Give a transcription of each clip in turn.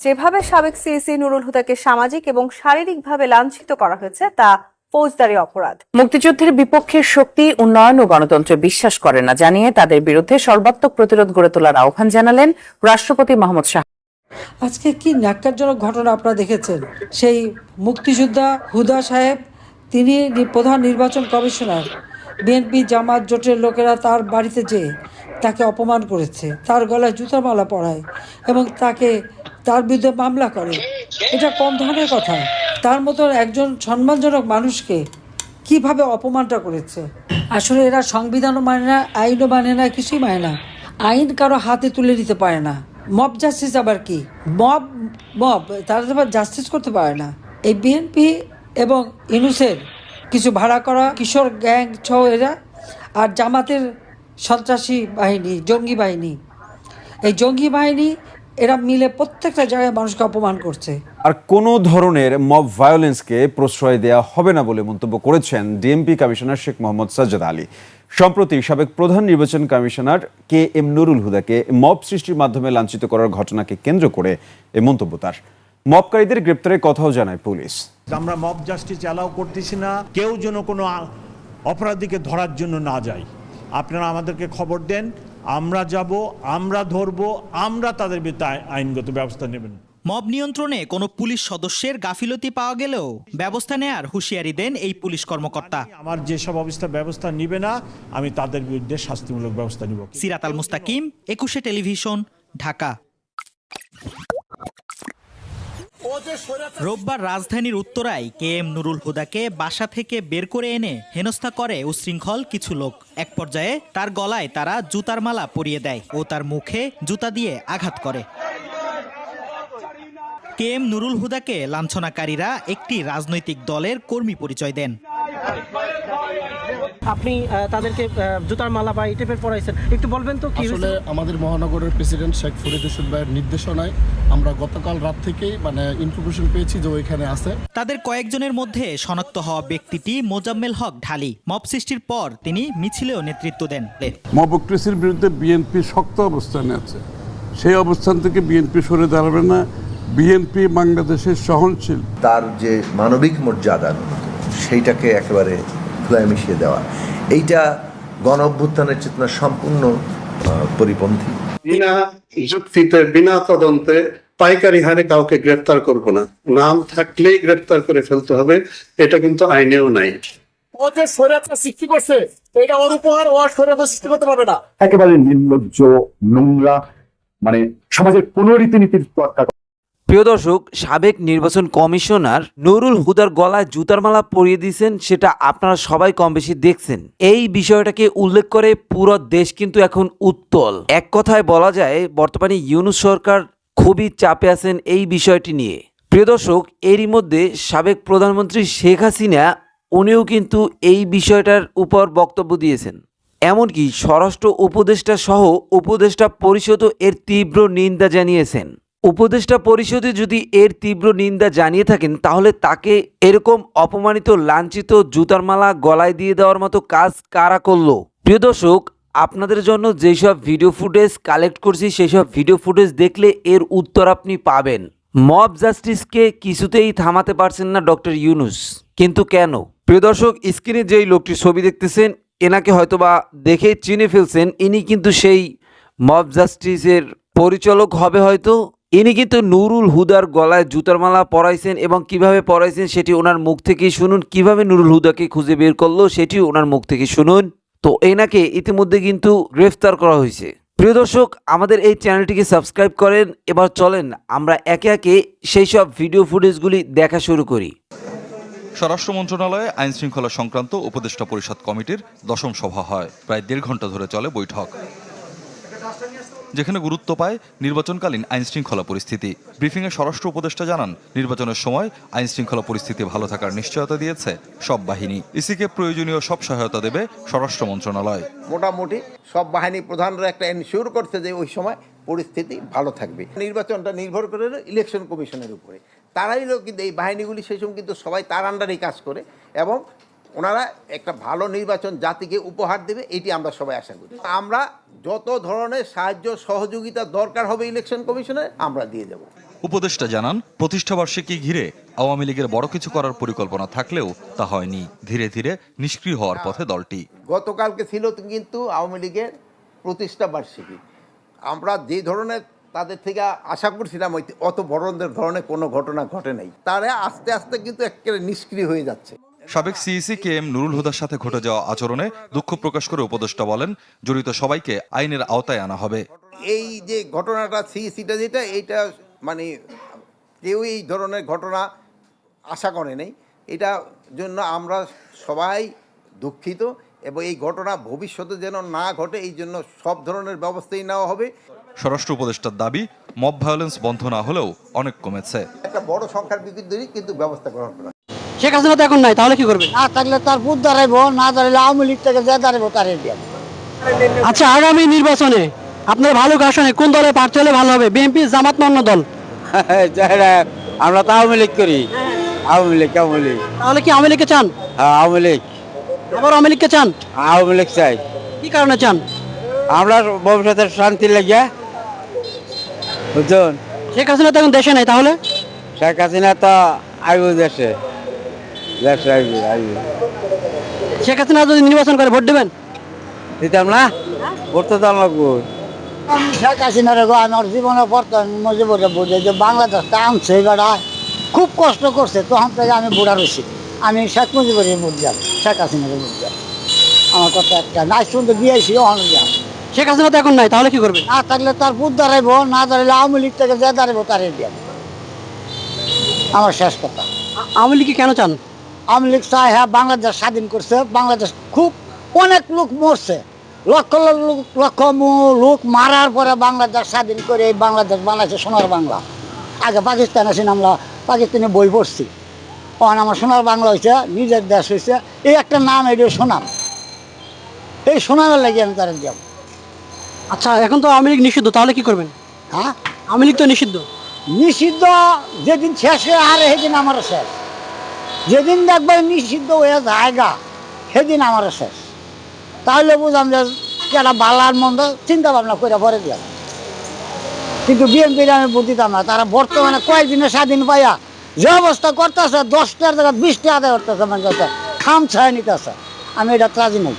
যেভাবে সাবেক সিএসি নুরুল হুদাকে সামাজিক এবং শারীরিকভাবে লাঞ্ছিত করা হয়েছে তা ফৌজদারি অপরাধ। মুক্তিযুদ্ধের বিপক্ষের শক্তি উন্নয়ন ও গণতন্ত্রে বিশ্বাস করে না জানিয়ে তাদের বিরুদ্ধে সর্বাত্মক প্রতিরোধ গড়ে তোলার আহ্বান জানালেন রাষ্ট্রপতি মোহাম্মদ শাহ। আজকে কি ন্যাক্কারজনক ঘটনা আপনারা দেখেছেন? সেই মুক্তিযোদ্ধা হুদা সাহেব তিনি প্রধান নির্বাচন কমিশনার। বিএনপি জামাত জোটের লোকেরা তার বাড়িতে যেয়ে তাকে অপমান করেছে। তার গলায় জুতার মালা পরায় এবং তাকে তার বিরুদ্ধে মামলা করে। এটা কম ধরনের কথা। তার মতো একজন সম্মানজনক মানুষকে কীভাবে অপমানটা করেছে? আসলে এরা সংবিধানও মানে না, আইনও মানে না, কিছুই মানে না। আইন কারও হাতে তুলে নিতে পারে না। মব জাস্টিস আবার কি? মব মব, তারা আবার জাস্টিস করতে পারে না। এই বিএনপি এবং ইনুসের কিছু ভাড়া করা কিশোর গ্যাং ছ এরা আর জামাতের সন্ত্রাসী বাহিনী, জঙ্গি বাহিনী। এই জঙ্গি বাহিনী এরা মিলে প্রত্যেকটা জায়গায় মানুষকে অপমান করছে। আর কোনো ধরনের মব ভায়োলেন্সকে প্রশ্রয় দেওয়া হবে না বলে মন্তব্য করেছেন ডিএমপি কমিশনার শেখ মোহাম্মদ সাজ্জাদ আলী। সম্প্রতি সাবেক প্রধান নির্বাচন কমিশনার কে এম নুরুল হুদাকে মব সৃষ্টির মাধ্যমে লাঞ্ছিত করার ঘটনাকে কেন্দ্র করে এ মন্তব্য তার। মবকারীদের গ্রেপ্তারের কথাও জানায় পুলিশ। আমরা মব জাস্টিস অ্যালাউ করতেছি না। কেউ যেন কোনো অপরাধীকে ধরার জন্য না যায়। আপনারা আমাদেরকে খবর দেন। আমরা যাব আমরা ধরব আমরা তাদের বিরুদ্ধে আইনগত ব্যবস্থা নেবেন। মব নিয়ন্ত্রণে কোনো পুলিশ সদস্যের গাফিলতি পাওয়া গেলেও ব্যবস্থা নেয়ার হুঁশিয়ারি দেন এই পুলিশ কর্মকর্তা। আমার যেসব অবস্থা ব্যবস্থা নিবে না আমি তাদের বিরুদ্ধে শাস্তিমূলক ব্যবস্থা নিব। সিরাত আল মুস্তাকিম একুশে টেলিভিশন ঢাকা। রোববার রাজধানীর উত্তরায় কে এম নুরুল হুদাকে বাসা থেকে বের করে এনে হেনস্থা করে উশৃঙ্খল কিছু লোক। এক পর্যায়ে তার গলায় তারা জুতার মালা পরিয়ে দেয় ও তার মুখে জুতা দিয়ে আঘাত করে। কে এম নুরুল হুদাকে লাঞ্ছনাকারীরা একটি রাজনৈতিক দলের কর্মী পরিচয় দেন। আপনি আহ, তাদেরকে আহ, জুতার মালা বা এই টাইপের পড়াইছেন একটু বলবেন তো কি আসলে আমাদের মহানগরের প্রেসিডেন্ট শেখ ফরিদ হোসেন ভাইয়ের নির্দেশনায় আমরা গতকাল রাত থেকেই মানে ইনফরমেশন পেয়েছি যে ওইখানে আছে। তাদের কয়েকজনের মধ্যে শনাক্ত হওয়া ব্যক্তিটি মোজাম্মেল হক ঢালি। মব সৃষ্টির পর তিনি মিছিলেও নেতৃত্ব দেন। মবক্রেসির বিরুদ্ধে বিএনপি শক্ত অবস্থানে আছে। সেই অবস্থান থেকে বিএনপি সরে দাঁড়াবে না। বিএনপি বাংলাদেশের সহনশীল। তার যে মানবিক মর্যাদা সেইটাকে একেবারে ধুলায় মিশিয়ে দেওয়া। এইটা গণ অভ্যুত্থানের চেতনা সম্পূর্ণ পরিপন্থী। বিনা যুক্তিতে বিনা তদন্তে পাইকারি হারে কাউকে গ্রেফতার করব না। নাম থাকলেই গ্রেফতার করে ফেলতে হবে এটা কিন্তু আইনেও নাই। ও যে স্বৈরাচার সৃষ্টি করছে এটা ওর উপহার ও আর স্বৈরাচার সৃষ্টি করতে পারবে না। একেবারে নির্লজ্জ নোংরা মানে সমাজের কোনো রীতিনীতির প্রিয় দর্শক, সাবেক নির্বাচন কমিশনার নুরুল হুদার গলায় জুতার মালা পরিয়ে দিয়েছেন, সেটা আপনারা সবাই কম বেশি দেখছেন। এই বিষয়টাকে উল্লেখ করে পুরো দেশ কিন্তু এখন উত্তল। এক কথায় বলা যায়, বর্তমানে ইউনুস সরকার খুবই চাপে আছেন এই বিষয়টি নিয়ে। প্রিয় দর্শক, এরই মধ্যে সাবেক প্রধানমন্ত্রী শেখ হাসিনা, উনিও কিন্তু এই বিষয়টার উপর বক্তব্য দিয়েছেন। এমনকি স্বরাষ্ট্র উপদেষ্টা সহ উপদেষ্টা পরিষদও এর তীব্র নিন্দা জানিয়েছেন। উপদেষ্টা পরিষদে যদি এর তীব্র নিন্দা জানিয়ে থাকেন, তাহলে তাকে এরকম অপমানিত, লাঞ্ছিত জুতার মালা গলায় দিয়ে দেওয়ার মতো কাজ কারা করল? প্রিয় দর্শক, আপনাদের জন্য যেসব ভিডিও ফুটেজ কালেক্ট করছি সেই সব ভিডিও ফুটেজ দেখলে এর উত্তর আপনি পাবেন। মব জাস্টিসকে কিছুতেই থামাতে পারছেন না ডক্টর ইউনুস। কিন্তু কেন? প্রিয় দর্শক, স্ক্রিনে যেই লোকটির ছবি দেখতেছেন, এনাকে হয়তোবা দেখে চিনে ফেলছেন, ইনি কিন্তু সেই মব জাস্টিসের পরিচালক হবে হয়তো। ইনি কিন্তু নুরুল হুদার গলায় জুতার মালা পরাইছেন এবং কীভাবে পরাইছেন সেটি ওনার মুখ থেকে শুনুন। কীভাবে নুরুল হুদাকে খুঁজে বের করল সেটি ওনার মুখ থেকে শুনুন। তো এনাকে ইতিমধ্যে কিন্তু গ্রেফতার করা হয়েছে। প্রিয় দর্শক, আমাদের এই চ্যানেলটিকে সাবস্ক্রাইব করেন, এবার চলেন আমরা একে একে সেই সব ভিডিও ফুটেজগুলি দেখা শুরু করি। স্বরাষ্ট্র মন্ত্রণালয়ে আইন শৃঙ্খলা সংক্রান্ত উপদেষ্টা পরিষদ কমিটির দশম সভা হয়। প্রায় দেড় ঘণ্টা ধরে চলে বৈঠক। যেখানে গুরুত্ব পায় নির্বাচনকালীন আইন শৃঙ্খলা পরিস্থিতি। ব্রিফিংয়ে স্বরাষ্ট্র উপদেষ্টা জানান, নির্বাচনের সময় আইন শৃঙ্খলা পরিস্থিতি ভালো থাকার নিশ্চয়তা দিয়েছে সব বাহিনী। ইসিকে প্রয়োজনীয় সব সহায়তা দেবে স্বরাষ্ট্র মন্ত্রণালয়। মোটামুটি সব বাহিনী প্রধানরা একটা এনশিওর করছে যে ওই সময় পরিস্থিতি ভালো থাকবে। নির্বাচনটা নির্ভর করে ইলেকশন কমিশনের উপরে। তারাই কিন্তু এই বাহিনীগুলি সেই সময় কিন্তু সবাই তার আন্ডারেই কাজ করে এবং ওনারা একটা ভালো নির্বাচন জাতিকে উপহার দেবে, এটি আমরা সবাই আশা করি। আমরা যত ধরনের সাহায্য সহযোগিতা দরকার হবে ইলেকশন কমিশনে আমরা দিয়ে যাব উপদেষ্টা জানান প্রতিষ্ঠাবার্ষিকী ঘিরে আওয়ামী লীগের বড় কিছু করার পরিকল্পনা থাকলেও তা হয়নি। ধীরে ধীরে নিষ্ক্রিয় হওয়ার পথে দলটি। গতকালকে ছিল কিন্তু আওয়ামী লীগের প্রতিষ্ঠা বার্ষিকী। আমরা যে ধরনের তাদের থেকে আশা করছিলাম অত বড় ধরনের কোনো ঘটনা ঘটে নাই। তারা আস্তে আস্তে কিন্তু একেবারে নিষ্ক্রিয় হয়ে যাচ্ছে। সাবেক সিইসি কে এম নুরুল হুদার সাথে ঘটে যাওয়া আচরণে দুঃখ প্রকাশ করে উপদেষ্টা বলেন জড়িত সবাইকে আইনের আওতায় আনা হবে। এই যে ঘটনাটা সিইসিটা যেটা এইটা মানে কেউ এই ধরনের ঘটনা আশা করে নেই। এটা জন্য আমরা সবাই দুঃখিত এবং এই ঘটনা ভবিষ্যতে যেন না ঘটে এই জন্য সব ধরনের ব্যবস্থাই নেওয়া হবে। স্বরাষ্ট্র উপদেষ্টার দাবি মব ভায়োলেন্স বন্ধ না হলেও অনেক কমেছে। একটা বড় সংখ্যার বিরুদ্ধেই কিন্তু ব্যবস্থা গ্রহণ করা শেখ হাসিনা তো এখন নাই তাহলে কি করবে? না থাকলে তার বুধ দাঁড়াইবো না দাঁড়াইলে আওয়ামী লীগ থেকে যে দাঁড়াইবো তারে দিয়ে আচ্ছা আগামী নির্বাচনে আপনার ভালো আসনে কোন দলে প্রার্থী হলে ভালো হবে বিএনপি জামাত না অন্য দল? আমরা তো আওয়ামী লীগ করি। আওয়ামী লীগ আওয়ামী লীগ। তাহলে কি আওয়ামী লীগকে চান? হ্যাঁ আওয়ামী লীগ। আবার আওয়ামী লীগকে চান? আওয়ামী লীগ চাই। কি কারণে চান? আমরা ভবিষ্যতের শান্তি লেগে বুঝছেন? শেখ হাসিনা তো এখন দেশে নাই তাহলে? শেখ হাসিনা তো আইব দেশে। দেশে আইব আইব শেখ হাসিনা যদি নির্বাচন করে ভোট দেবেন? দিতাম না? ভোট তো লাগবো শেখ হাসিনার গো আমার জীবনে পড়তাম জীবনে বুঝে যে বাংলাদেশটা আনছে বেড়া খুব কষ্ট করছে তখন থেকে আমি বুড়া রয়েছি। আমি শেখ মুজিবের ভোট যাব শেখ হাসিনার ভোট যাব আমার কথা একটা না শুনতে দিয়েছি অনেক যাব শেখ হাসিনা তো এখন নাই তাহলে কি করবে? না থাকলে তার বুধ দাঁড়াইবো না দাঁড়াইলে আওয়ামী লীগ থেকে যে দাঁড়াইবো তারে দিয়ে আমার শেষ কথা। আওয়ামী লীগকে কেন চান? আওয়ামী লীগ হ্যাঁ বাংলাদেশ স্বাধীন করছে বাংলাদেশ খুব অনেক লোক মরছে। লক্ষ লোক লক্ষ লোক মারার পরে বাংলাদেশ স্বাধীন করে এই বাংলাদেশ বানাইছে সোনার বাংলা। আগে পাকিস্তান আছি আমরা পাকিস্তানে বই পড়ছি। তখন আমার সোনার বাংলা হয়েছে নিজের দেশ হয়েছে এই একটা নাম এটি সোনাম এই সোনামের লাগে আমি তারা যাব আচ্ছা এখন তো আওয়ামী লীগ নিষিদ্ধ তাহলে কি করবেন? হ্যাঁ? আওয়ামী লীগ তো নিষিদ্ধ। নিষিদ্ধ যেদিন শেষ হয়ে হারে সেদিন আমার শেষ। যেদিন দেখবেন নিষিদ্ধ হয়ে জায়গা সেদিন আমার শেষ। তাহলে বুঝলাম যে কেটা বালার মন্দ চিন্তা ভাবনা করে পরে দিয়া কিন্তু বিএনপির আমি বুঝিতাম না, তারা বর্তমানে কয়েকদিনে স্বাধীন পাইয়া যে অবস্থা করতেছে, দশটার জায়গায় বিশটা আদায় করতেছে মানে খাম ছায় নিতেছে। আমি এটা রাজি নই।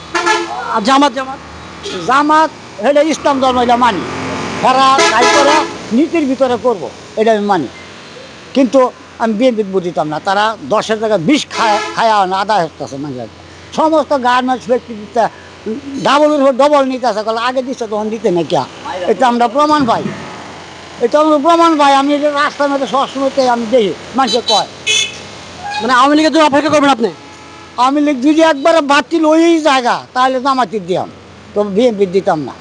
আর জামাত জামাত জামাত এটা ইসলাম ধর্ম এটা মানি। তারা নীতির ভিতরে করব, এটা আমি মানি। কিন্তু আমি বিএনপি ভোট দিতাম না তারা দশের জায়গায় বিষ খায় খায়া না আদায় হতেছে মানে সমস্ত গার্মেন্টস ব্যক্তিতে ডাবলের উপর ডবল নিতে আসে কলে আগে দিচ্ছে তখন দিতে না কিয়া? এটা আমরা প্রমাণ পাই। এটা আমরা প্রমাণ পাই আমি এটা রাস্তার মধ্যে সবসময়তে আমি দেখি মানুষে কয়। মানে আওয়ামী লীগের জন্য অপেক্ষা করবেন আপনি? আমি লীগ যদি একবারে বাতিল ওই জায়গা তাহলে জামাতির দিয়াম তো বিএনপি দিতাম না।